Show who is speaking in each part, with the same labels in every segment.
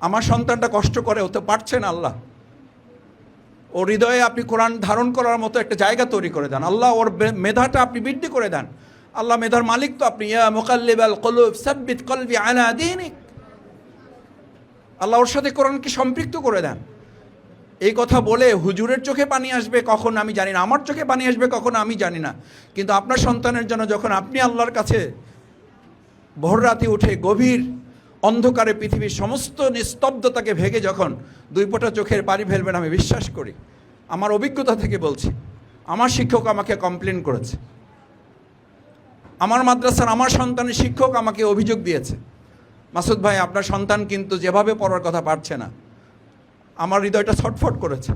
Speaker 1: আমার সন্তানটা কষ্ট করে হতে পারছেন আল্লাহ। ও হৃদয়ে আপনি কোরআন ধারণ করার মতো একটা জায়গা তৈরি করে দেন। আল্লাহ ওর মেধাটা আপনি বৃদ্ধি করে দেন। আল্লাহ মেধার মালিক তো আপনি কলুব আল্লাহ ওর সাথে কোরআনকে সম্পৃক্ত করে দেন। এই কথা বলে হুজুরের চোখে পানি আসবে, কখন আমি জানি না। আমার চোখে পানি আসবে, কখন আমি জানি না। কিন্তু আপনার সন্তানের জন্য যখন আপনি আল্লাহর কাছে ভোর রাতে উঠে গভীর অন্ধকারে পৃথিবীর সমস্ত নিস্তব্ধতাকে ভেঙে যখন দুই চোখের পানি ফেলবেন, আমি বিশ্বাস করি, আমার অভিজ্ঞতা থেকে বলছি, আমার শিক্ষক আমাকে কমপ্লেন করেছে। আমার মাদ্রাসার আমার সন্তানের শিক্ষক আমাকে অভিযোগ দিয়েছে। মাসুদ ভাই, আপনার সন্তান কিন্তু যেভাবে পড়ার কথা পারছে না, আমার হৃদয়টা ছটফট করেছে।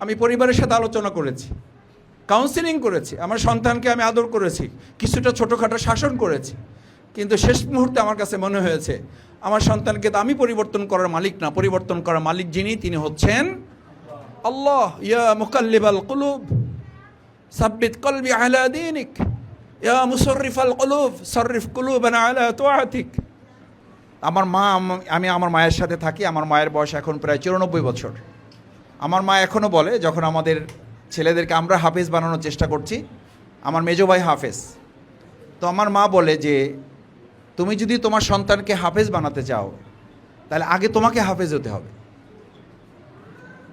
Speaker 1: আমি পরিবারের সাথে আলোচনা করেছি কাউন্সিলিং করেছি, আমার সন্তানকে আমি আদর করেছি, কিছুটা ছোটোখাটো শাসন করেছি। কিন্তু শেষ মুহূর্তে আমার কাছে মনে হয়েছে, আমার সন্তানকে তো আমি পরিবর্তন করার মালিক না, পরিবর্তন করার মালিক যিনি, তিনি হচ্ছেন আল্লাহ। ইয়া মুকাল্লিবাল কুলুব, সাব্বিত কলবি আলা দিনিক। ইয়া মুসর্রিফাল কুলুব সর্রিফ কুলুবানা আলা তুআতিক আমার মা, আমি আমার মায়ের সাথে থাকি, আমার মায়ের বয়স এখন প্রায় চুরানব্বই বছর। আমার মা এখনও বলে, যখন আমাদের ছেলেদেরকে আমরা হাফেজ বানানোর চেষ্টা করছি, আমার মেজো ভাই হাফেজ। তো আমার মা বলে যে তুমি যদি তোমার সন্তানকে হাফেজ বানাতে চাও, তাহলে আগে তোমাকে হাফেজ হতে হবে।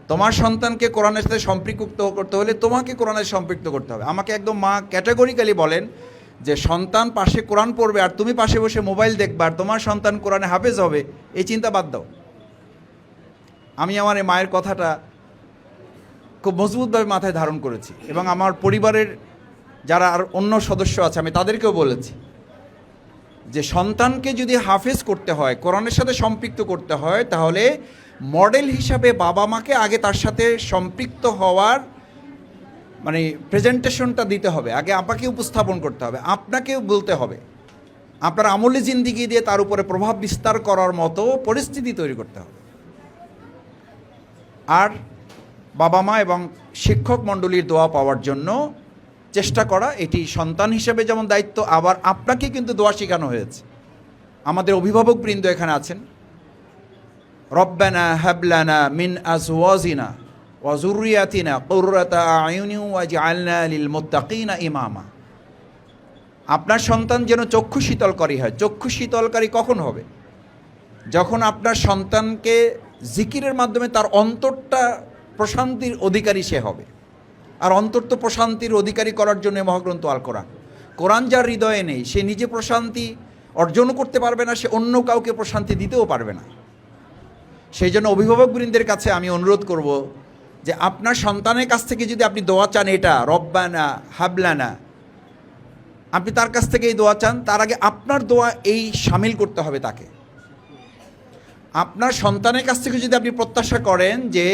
Speaker 1: তোমার সন্তানকে কোরআনের সাথে সম্পৃক্ত করতে হলে তোমাকে কোরআনের সম্পৃক্ত করতে হবে। আমাকে একদম মা ক্যাটাগরিক্যালি বলেন যে সন্তান পাশে কোরআন পড়বে আর তুমি পাশে বসে মোবাইল দেখবে আর তোমার সন্তান কোরআনে হাফেজ হবে, এই চিন্তা বাদ দাও। আমি আমার এই মায়ের কথাটা খুব মজবুতভাবে মাথায় ধারণ করেছি এবং আমার পরিবারের যারা আর অন্য সদস্য আছে, আমি তাদেরকেও বলেছি। যে সন্তানকে যদি হাফেজ করতে হয়, কোরআনের সাথে সম্পৃক্ত করতে হয়, তাহলে মডেল হিসাবে বাবা মাকে আগে তার সাথে সম্পৃক্ত হওয়ার মানে প্রেজেন্টেশনটা দিতে হবে। আগে আপাকে উপস্থাপন করতে হবে আপনাকেও বলতে হবে। আপনার আমলি জিন্দিগি দিয়ে তার উপরে প্রভাব বিস্তার করার মতো পরিস্থিতি তৈরি করতে হবে। আর বাবা মা এবং শিক্ষক মণ্ডলীর দোয়া পাওয়ার জন্য চেষ্টা করা, এটি সন্তান হিসেবে যেমন দায়িত্ব, আবার আপনাকে কিন্তু দোয়া শেখানো হয়েছে। আমাদের অভিভাবক বৃন্দ এখানে আছেন। রব্বানা হাবলানা মিন আজওয়াজিনা ওয়াজুরিয়াতিনা কুররাতা আয়ুনি ওয়াজআলনা লিল মুত্তাকিনা ইমামা। আপনার সন্তান যেন চক্ষু শীতলকারী হয়। চক্ষু শীতলকারী কখন হবে? যখন আপনার সন্তানকে জিকিরের মাধ্যমে তার অন্তরটা প্রশান্তির অধিকারী সে হবে। আর অন্তর তো প্রশান্তির অধিকারী করার জন্য মহাগ্রন্থ আল কোরআন। কোরআন যার হৃদয়ে নেই, সে নিজে প্রশান্তি অর্জনও করতে পারবে না, সে অন্য কাউকে প্রশান্তি দিতেও পারবে না। সেই জন্য অভিভাবকবৃন্দের কাছে আমি অনুরোধ করব যে আপনার সন্তানের কাছ থেকে যদি আপনি দোয়া চান এটা, রব্বানা, হাবলানা, আপনি তার কাছ থেকে এই দোয়া চান, তার আগে আপনার দোয়া এই সামিল করতে হবে তাকে। আপনার সন্তানের কাছ থেকে যদি আপনি প্রত্যাশা করেন যে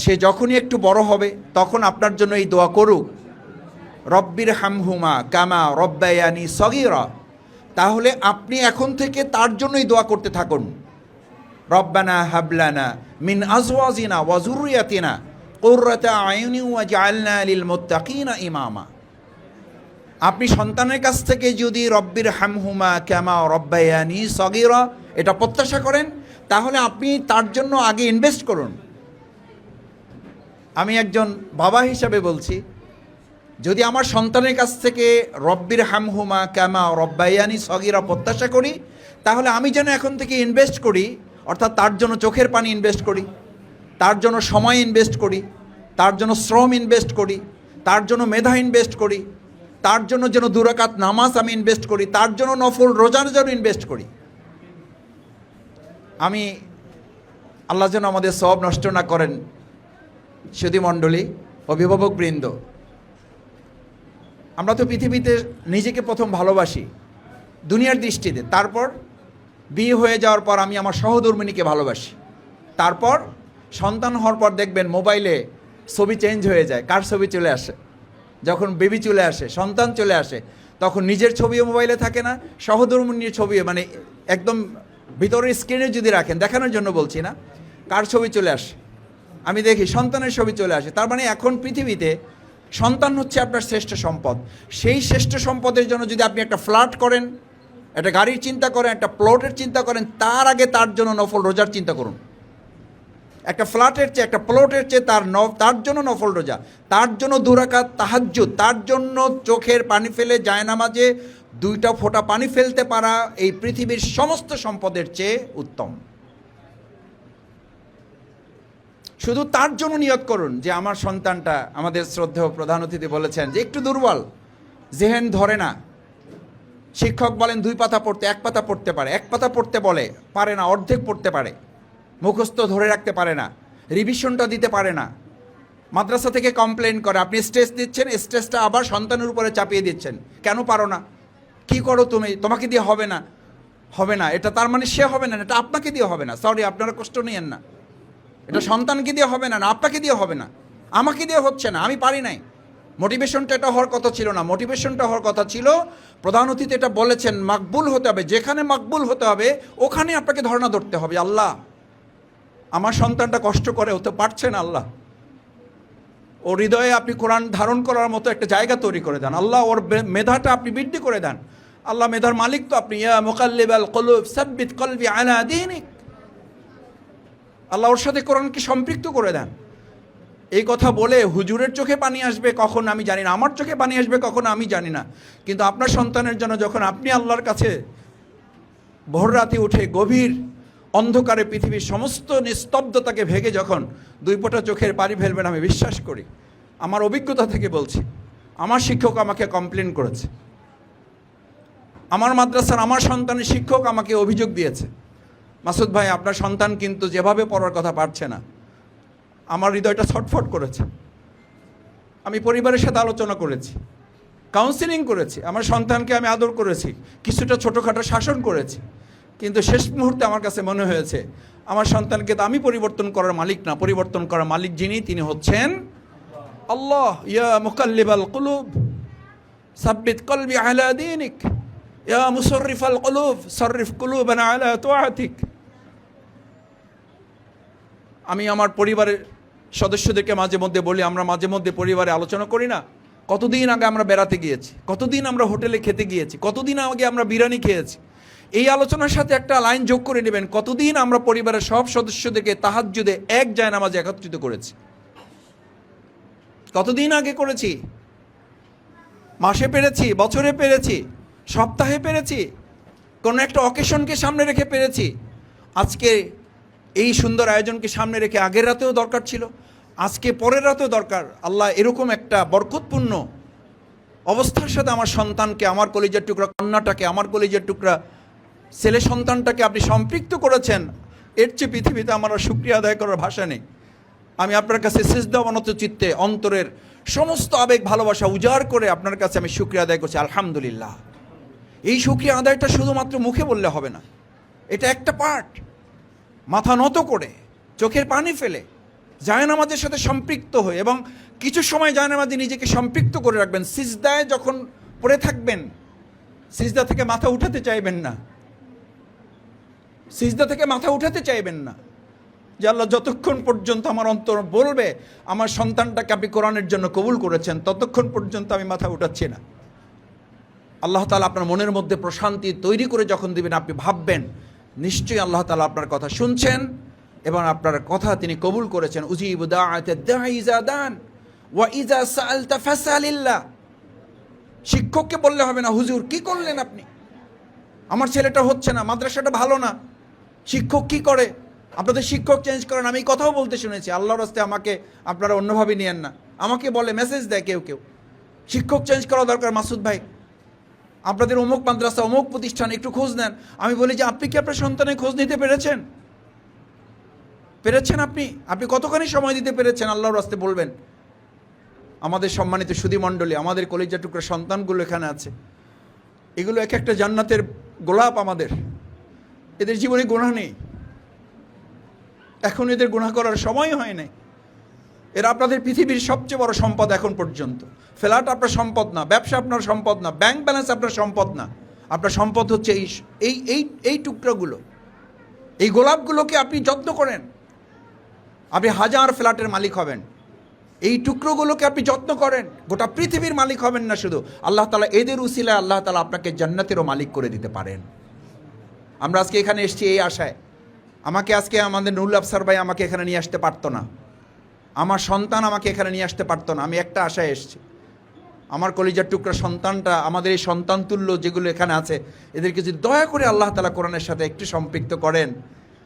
Speaker 1: সে যখনই একটু বড় হবে, তখন আপনার জন্য এই দোয়া করুক। রব্বির হামহুমা কামা রব্বায়ানি সগিরা। তাহলে আপনি এখন থেকে তার জন্যই দোয়া করতে থাকুন। রব্বানা হাবলানা মিন আজওয়াজিনা ওয়াজুরিয়াতিনা কুররাতা আয়ুনি ওয়াজআলনা লিল মুত্তাকিনা ইমামা। আপনি সন্তানের কাছ থেকে যদি রব্বির হামহুমা ক্যামা রব্বায়ানি সগিরা এটা প্রত্যাশা করেন, তাহলে আপনি তার জন্য আগে ইনভেস্ট করুন। আমি একজন বাবা হিসাবে বলছি, যদি আমার সন্তানের কাছ থেকে রব্বির হামহুমা ক্যামা রব্বাইয়ানি সগিরা প্রত্যাশা করি, তাহলে আমি যেন এখন থেকে ইনভেস্ট করি, অর্থাৎ তার জন্য চোখের পানি ইনভেস্ট করি, তার জন্য সময় ইনভেস্ট করি, তার জন্য শ্রম ইনভেস্ট করি, তার জন্য মেধা ইনভেস্ট করি, তার জন্য যেন দুরাকাত নামাজ আমি ইনভেস্ট করি, তার জন্য নফল রোজার জন্য ইনভেস্ট করি। আমি, আল্লাহ যেন আমাদের সব নষ্ট না করেন। সুধী মণ্ডলী, অভিভাবক বৃন্দ। আমরা তো পৃথিবীতে নিজেকে প্রথম ভালোবাসি, দুনিয়ার দৃষ্টিতে। তারপর বিয়ে হয়ে যাওয়ার পর আমি আমার সহধর্মিনীকে ভালোবাসি। তারপর সন্তান হওয়ার পর দেখবেন মোবাইলে ছবি চেঞ্জ হয়ে যায়, কার ছবি চলে আসে? যখন বেবি চলে আসে, সন্তান চলে আসে, তখন নিজের ছবিও মোবাইলে থাকে না, সহধর্মিনীর ছবিও মানে একদম ভিতরের স্ক্রিনে যদি রাখেন, দেখানোর জন্য বলছি না, কার ছবি চলে আসে? আমি দেখি সন্তানের ছবি চলে আসে। তার মানে এখন পৃথিবীতে সন্তান হচ্ছে আপনার শ্রেষ্ঠ সম্পদ। সেই শ্রেষ্ঠ সম্পদের জন্য যদি আপনি একটা ফ্ল্যাট করেন, একটা গাড়ির চিন্তা করেন, একটা প্লটের চিন্তা করেন, তার আগে তার জন্য নফল রোজার চিন্তা করুন। একটা ফ্ল্যাটের চেয়ে, একটা প্লটের চেয়ে তার ন তার জন্য নফল রোজা, তার জন্য দুরাকাত তাহাজ্জু তার জন্য চোখের পানি ফেলে জায়নামাজে দুইটা ফোঁটা পানি ফেলতে পারা এই পৃথিবীর সমস্ত সম্পদের চেয়ে উত্তম। শুধু তার জন্য নিয়ত করুন যে আমার সন্তানটা আমাদের শ্রদ্ধেয় প্রধান অতিথি বলেছেন যে একটু দুর্বল, জেহেন ধরে না। শিক্ষক বলেন দুই পাতা পড়তে, এক পাতা পড়তে পারে। এক পাতা পড়তে বলে, পারে না, অর্ধেক পড়তে পারে। মুখস্থ ধরে রাখতে পারে না। রিভিশনটা দিতে পারে না। মাদ্রাসা থেকে কমপ্লেন করে। আপনি স্ট্রেস দিচ্ছেন স্ট্রেসটা আবার সন্তানের উপরে চাপিয়ে দিচ্ছেন। কেন পারো না? কি করো তুমি? তোমাকে দিয়ে হবে না? হবে না। এটা তার মানে সে হবে না, এটা আপনাকে দিয়ে হবে না। সরি আপনারা কষ্ট নিয়েন না। এটা সন্তানকে দিয়ে হবে না না আপনাকে দিয়ে হবে না। আমাকে দিয়ে হচ্ছে না, আমি পারি নাই। মোটিভেশনটা এটা হওয়ার কথা ছিল না। মোটিভেশনটা হওয়ার কথা ছিল, প্রধান অতিথি এটা বলেছেন, মাকবুল হতে হবে, যেখানে মাকবুল হতে হবে, ওখানে আপনাকে ধর্ণা ধরতে হবে, আল্লাহ। আমার সন্তানটা কষ্ট করে হতে পারছে না, আল্লাহ। ও হৃদয়ে আপনি কোরআন ধারণ করার মতো একটা জায়গা তৈরি করে দেন। আল্লাহ, ওর মেধাটা আপনি বৃদ্ধি করে দেন। আল্লাহ, মেধার মালিক তো আপনি। ইয়া মুকাল্লিব আল কলুব, সাব্বিত কলবি আলা দিনিক। আল্লাহ ওর সাথে কোরআনকে সম্পৃক্ত করে দেন। এই কথা বলে হুজুরের চোখে পানি আসবে, কখন আমি জানি না। আমার চোখে পানি আসবে, কখন আমি জানি না। কিন্তু আপনার সন্তানের জন্য যখন আপনি আল্লাহর কাছে ভোর রাতে উঠে গভীর অন্ধকারে পৃথিবীর সমস্ত নিস্তব্ধতাকে ভেঙে যখন দুই ফোঁটা চোখের পানি ফেলবেন, আমি বিশ্বাস করি, আমার অভিজ্ঞতা থেকে বলছি, আমার শিক্ষক আমাকে কমপ্লেন করেছে। আমার মাদ্রাসার, আমার সন্তানের শিক্ষক আমাকে অভিযোগ দিয়েছে। মাসুদ ভাই, আপনার সন্তান কিন্তু যেভাবে পড়ার কথা পারছে না। আমার হৃদয়টা ছটফট করেছে। আমি পরিবারের সাথে আলোচনা করেছি কাউন্সিলিং করেছি, আমার সন্তানকে আমি আদর করেছি, কিছুটা ছোটোখাটো শাসন করেছি। কিন্তু শেষ মুহূর্তে আমার কাছে মনে হয়েছে, আমার সন্তানকে তো আমি পরিবর্তন করার মালিক না, পরিবর্তন করার মালিক যিনি, তিনি হচ্ছেন আল্লাহ। ইয়া মুকাল্লিবাল কুলুব, সাব্বিত কলবি আলা দিনিক। ইয়া মুসররিফাল কুলুব, সররিফ কুলুবানা আলা তুআতিক আমি আমার পরিবারের সদস্যদেরকে মাঝে মধ্যে বলি, আমরা মাঝে মধ্যে পরিবারে আলোচনা করি না। কতদিন আগে আমরা বেড়াতে গিয়েছি, কতদিন আমরা হোটেলে খেতে গিয়েছি, কতদিন আগে আমরা বিরিয়ানি খেয়েছি, এই আলোচনার সাথে একটা লাইন যোগ করে নেবেন, কতদিন আমরা পরিবারের সব সদস্যদেরকে তাহাজ্জুদে এক জায়নামাজে একত্রিত করেছি। কতদিন আগে করেছি? মাসে পেরেছি, বছরে পেরেছি, সপ্তাহে পেরেছি, কোনো একটা অকেশনকে সামনে রেখে পেরেছি। আজকে এই সুন্দর আয়োজনকে সামনে রেখে আগের রাতেও দরকার ছিল, আজকে পরের রাতেও দরকার। আল্লাহ এরকম একটা বরকতপূর্ণ অবস্থার সাথে আমার সন্তানকে, আমার কলেজের টুকরা, কন্যাটাকে, আমার কলেজের টুকরা, ছেলে সন্তানটাকে আপনি সম্পৃক্ত করেছেন, এর চেয়ে পৃথিবীতে আমার আর শুক্রিয়া আদায় করার ভাষা নেই। আমি আপনার কাছে সিজদা অনত চিত্তে অন্তরের সমস্ত আবেগ, ভালোবাসা উজাড় করে আপনার কাছে আমি শুক্রিয়া আদায় করছি, আলহামদুলিল্লাহ। এই শুক্রিয়া আদায়টা শুধুমাত্র মুখে বললে হবে না, এটা একটা পার্ট মাথা নত করে চোখের পানি ফেলে জায়নামাজের সাথে সম্পৃক্ত হয়ে এবং কিছু সময় জায়নামাজে নিজেকে সম্পৃক্ত করে রাখবেন। সিজদায় যখন পড়ে থাকবেন, সিজদা থেকে মাথা উঠাতে চাইবেন না। সিজদা থেকে মাথা উঠাতে চাইবেন না। যে আল্লাহ যতক্ষণ পর্যন্ত আমার অন্তর বলবে, আমার সন্তানটাকে আপনি কোরআনের জন্য কবুল করেছেন, ততক্ষণ পর্যন্ত আমি মাথা উঠাচ্ছি না। আল্লাহ তালা আপনার মনের মধ্যে প্রশান্তি তৈরি করে যখন দিবেন, আপনি ভাববেন নিশ্চয়ই আল্লাহ তালা আপনার কথা শুনছেন এবং আপনার কথা তিনি কবুল করেছেন। ওয়া শিক্ষককে বললে হবে না, হুজুর, কি করলেন আপনি? আমার ছেলেটা হচ্ছে না, মাদ্রাসাটা ভালো না। শিক্ষক কি করে? আপনাদের শিক্ষক চেঞ্জ করেন, আমি কথাও বলতে শুনেছি। আল্লাহর রাস্তে আমাকে আপনারা অন্যভাবে নিয়েন না। আমাকে বলে, মেসেজ দেয় কেউ কেউ। শিক্ষক চেঞ্জ করা দরকার, মাসুদ ভাই। আপনাদের অমুক মাদ্রাসা, অমুক প্রতিষ্ঠান, একটু খোঁজ নেন। আমি বলি যে, আপনি কি আপনার সন্তানের খোঁজ নিতে পেরেছেন? পেরেছেন আপনি? আপনি কতখানি সময় দিতে পেরেছেন? আল্লাহর রাস্তে বলবেন। আমাদের সম্মানিত সুধীমণ্ডলী, আমাদের কলেজা টুকরা সন্তানগুলো এখানে আছে। এগুলো এক একটা জান্নাতের গোলাপ আমাদের। এদের জীবনে গুণা নেই। এখন এদের গুণা করার সময় হয় নাই। এরা আপনাদের পৃথিবীর সবচেয়ে বড় সম্পদ এখন পর্যন্ত। ফ্ল্যাট আপনার সম্পদ না, ব্যবসা আপনার সম্পদ না ব্যাংক ব্যালেন্স আপনার সম্পদ না। আপনার সম্পদ হচ্ছে এই এই এই এই টুকরাগুলো। এই গোলাপগুলোকে আপনি যত্ন করেন। আপনি হাজার ফ্ল্যাটের মালিক হবেন। এই টুকরোগুলোকে আপনি যত্ন করেন। গোটা পৃথিবীর মালিক হবেন না শুধু। আল্লাহ তালা এদের উসিলায় আল্লাহ তালা আপনাকে জান্নাতেরও মালিক করে দিতে পারেন। আমরা আজকে এখানে এসেছি এই আশায়। আমাকে আজকে আমাদের নুরুল আফসার ভাই আমাকে এখানে নিয়ে আসতে পারতো না। আমার সন্তান আমাকে এখানে নিয়ে আসতে পারতো না। আমি একটা আশায় এসেছি। আমার কলিজার টুকরা সন্তানটা, আমাদের এই সন্তান তুল্য যেগুলো এখানে আছে, এদেরকে যদি দয়া করে আল্লাহ তালা কোরআনের সাথে একটু সম্পৃক্ত করেন।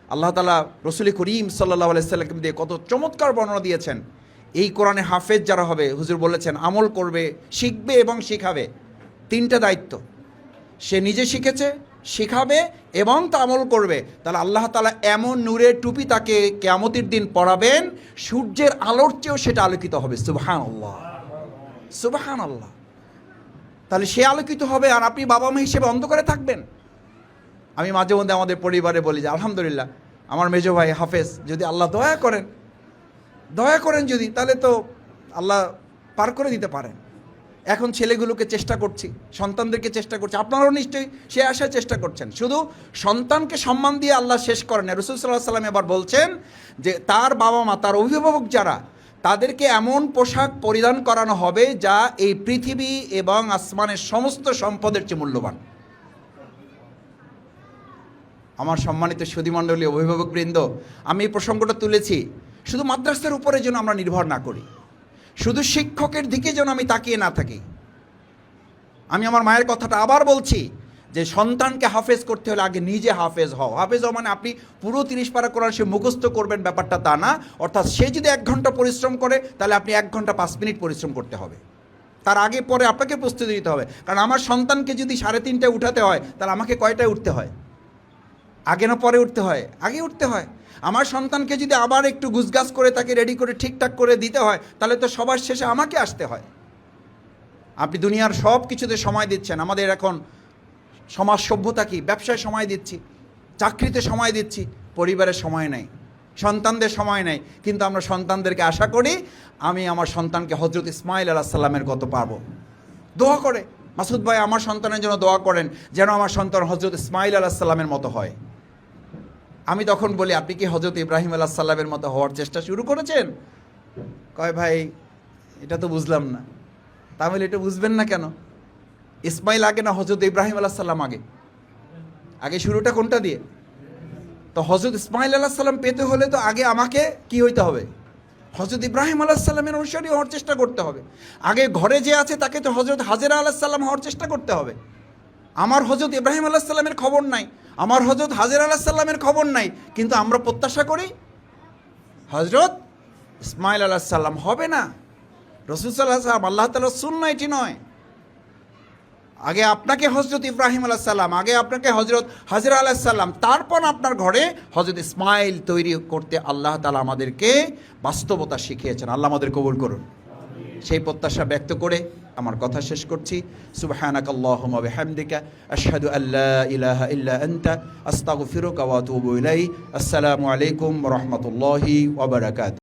Speaker 1: আল্লাহ তালা রসুল করিম সাল্লাহ আলাইসাল্লাম দিয়ে কত চমৎকার বর্ণনা দিয়েছেন। এই কোরআনে হাফেজ যারা হবে, হুজুর বলেছেন, আমল করবে, শিখবে এবং শিখাবে। তিনটা দায়িত্ব। সে নিজে শিখেছে, শিখাবে এবং তা আমল করবে। তাহলে আল্লাহ তালা এমন নূরের টুপি তাকে কেয়ামতির দিন পরাবেন, সূর্যের আলোর চেয়েও সেটা আলোকিত হবে সুবহান আল্লাহ সুবাহান আল্লাহ তাহলে সে আলোকিত হবে আর আপনি বাবা মা হিসেবে অন্ধকারে থাকবেন? আমি মাঝে মধ্যে আমাদের পরিবারে বলি যে, আলহামদুলিল্লাহ, আমার মেজো ভাই হাফেজ, যদি আল্লাহ দয়া করেন দয়া করেন যদি, তাহলে তো আল্লাহ পার করে দিতে পারেন। এখন ছেলেগুলোকে চেষ্টা করছি, সন্তানদেরকে চেষ্টা করছি, আপনারাও নিশ্চয়ই সে আসার চেষ্টা করছেন। শুধু সন্তানকে সম্মান দিয়ে আল্লাহ শেষ করেন রসুল সাল্লাহ সাল্লাম এবার বলছেন যে, তার বাবা মা, তার অভিভাবক যারা তাদেরকে এমন পোশাক পরিধান করানো হবে যা এই পৃথিবী এবং আসমানের সমস্ত সম্পদের চেয়ে মূল্যবান। আমার সম্মানিত সুধীমণ্ডলী অভিভাবকবৃন্দ আমি এই প্রসঙ্গটা তুলেছি শুধু মাদ্রাসার উপরে যেন আমরা নির্ভর না করি, শুধু শিক্ষকের দিকে যেন আমি তাকিয়ে না থাকি। আমি আমার মায়ের কথাটা আবার বলছি যে সন্তানকে হাফেজ করতে হলে আগে নিজে হাফেজ হও। হাফেজ হও মানে আপনি পুরো তিরিশ পারা করার সে মুখস্থ করবেন, ব্যাপারটা তা না। অর্থাৎ সে যদি এক ঘণ্টা পরিশ্রম করে, তাহলে আপনি এক ঘণ্টা পাঁচ মিনিট পরিশ্রম করতে হবে। তার আগে পরে আপনাকে প্রস্তুতি দিতে হবে। কারণ আমার সন্তানকে যদি সাড়ে তিনটায় উঠাতে হয়, তাহলে আমাকে কয়টায় উঠতে হয়? আগে না পরে উঠতে হয়? আগে উঠতে হয়। আমার সন্তানকে যদি আবার একটু গুছগাছ করে তাকে রেডি করে ঠিকঠাক করে দিতে হয়, তাহলে তো সবার শেষে আমাকে আসতে হয়। আপনি দুনিয়ার সব কিছুতে সময় দিচ্ছেন। আমাদের এখন সমাজ সভ্যতা কি? ব্যবসায় সময় দিচ্ছি, চাকরিতে সময় দিচ্ছি পরিবারের সময় নেই, সন্তানদের সময় নেই। কিন্তু আমরা সন্তানদেরকে আশা করি, আমি আমার সন্তানকে হজরত ইসমাইল আলাহ সাল্লামের কত পারব দোয়া করে। মাসুদ ভাই, আমার সন্তানের জন্য দোয়া করেন যেন আমার সন্তান হজরত ইসমাইল আলাহ সাল্লামের মতো হয়। আমি তখন বলি, আপনি কি হজরত ইব্রাহিম আলাহ সাল্লামের মতো হওয়ার চেষ্টা শুরু করেছেন? কয়, ভাই, এটা তো বুঝলাম না। তাহলে এটা বুঝবেন না কেন? ইসমাইল আগে না হজরত ইব্রাহিম আলাহ সাল্লাম আগে? আগে শুরুটা কোনটা দিয়ে? তো হজরত ইসমাইল আলাহ সাল্লাম পেতে হলে তো আগে আমাকে কি হইতে হবে? হজরত ইব্রাহিম আলাহ সাল্লামের অনুসারী হওয়ার চেষ্টা করতে হবে। আগে ঘরে যে আছে তাকে তো হজরত হাজেরা আলাহ সাল্লাম হওয়ার চেষ্টা করতে হবে। আমার হজরত ইব্রাহিম আলাহ সাল্লামের খবর নাই। আমার হজরত হাজির আলাহ সাল্লামের খবর নাই। কিন্তু আমরা প্রত্যাশা করি হজরত ইসমাইল আলাহ সাল্লাম হবে না। রসুল সাল্লাহ সাল্লাম আল্লাহ তালা সুন্না এটি নয়। আগে আপনাকে হজরত ইব্রাহিম আলাহ সাল্লাম আগে আপনাকে হজরত হাজির আলাহ সাল্লাম তারপর আপনার ঘরে হজরত ইসমাইল তৈরি করতে আল্লাহ তালা আমাদেরকে বাস্তবতা শিখিয়েছেন। আল্লাহ আমাদের কবুল করুন। সেই প্রত্যাশা ব্যক্ত করে আমার কথা শেষ করছি। সুবহানাক আল্লাহুম্মা আসসালামু আলাইকুম রাহমাতুল্লাহি বারাকাতুহু।